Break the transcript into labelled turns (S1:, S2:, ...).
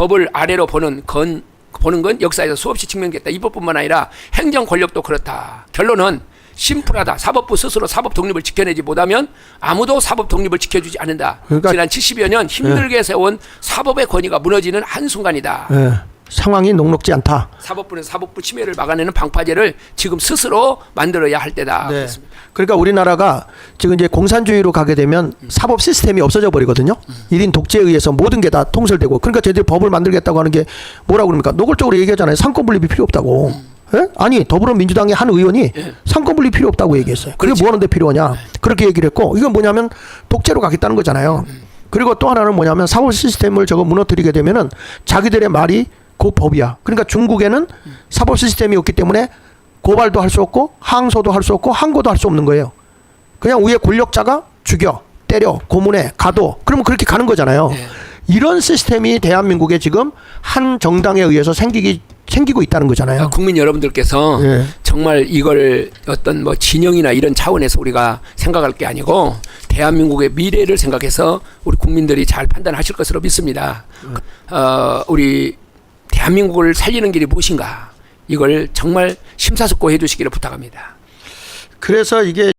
S1: 법을 아래로 보는 건 보는 건 역사에서 수없이 증명됐다. 입법뿐만 아니라 행정 권력도 그렇다. 결론은 심플하다. 사법부 스스로 사법 독립을 지켜내지 못하면 아무도 사법 독립을 지켜주지 않는다.
S2: 그러니까-
S1: 지난 70여 년 힘들게 세운 사법의 권위가 무너지는 한 순간이다.
S2: 예, 상황이 녹록지 않다.
S1: 사법부는 사법부 침해를 막아내는 방파제를 지금 스스로 만들어야 할 때다.
S2: 네.
S1: 그렇습니다.
S2: 그러니까 우리나라가 지금 이제 공산주의로 가게 되면 사법 시스템이 없어져 버리거든요. 일인 독재에 의해서 모든 게 다 통솔되고 그러니까 저희들이 법을 만들겠다고 하는 게 뭐라고 그럽니까? 노골적으로 얘기하잖아요. 상권 분립이 필요 없다고. 예? 아니 더불어민주당의 한 의원이 상권 분립 필요 없다고 얘기했어요. 그게
S1: 그렇지.
S2: 뭐 하는데 필요하냐? 그렇게 얘기를 했고 이건 뭐냐면 독재로 가겠다는 거잖아요. 그리고 또 하나는 뭐냐면 사법 시스템을 저거 무너뜨리게 되면은 자기들의 말이 그 법이야. 그러니까 중국에는 사법 시스템이 없기 때문에 고발도 할 수 없고 항소도 할 수 없고 항고도 할 수 없는 거예요. 그냥 위에 권력자가 죽여, 때려, 고문해, 가도. 그러면 그렇게 가는 거잖아요.
S1: 네.
S2: 이런 시스템이 대한민국에 지금 한 정당에 의해서 생기기 생기고 있다는 거잖아요.
S1: 국민 여러분들께서
S2: 예.
S1: 정말 이걸 어떤 뭐 진영이나 이런 차원에서 우리가 생각할 게 아니고 대한민국의 미래를 생각해서 우리 국민들이 잘 판단하실 것으로 믿습니다. 어, 우리 대한민국을 살리는 길이 무엇인가 이걸 정말 심사숙고해 주시기를 부탁합니다.
S2: 그래서 이게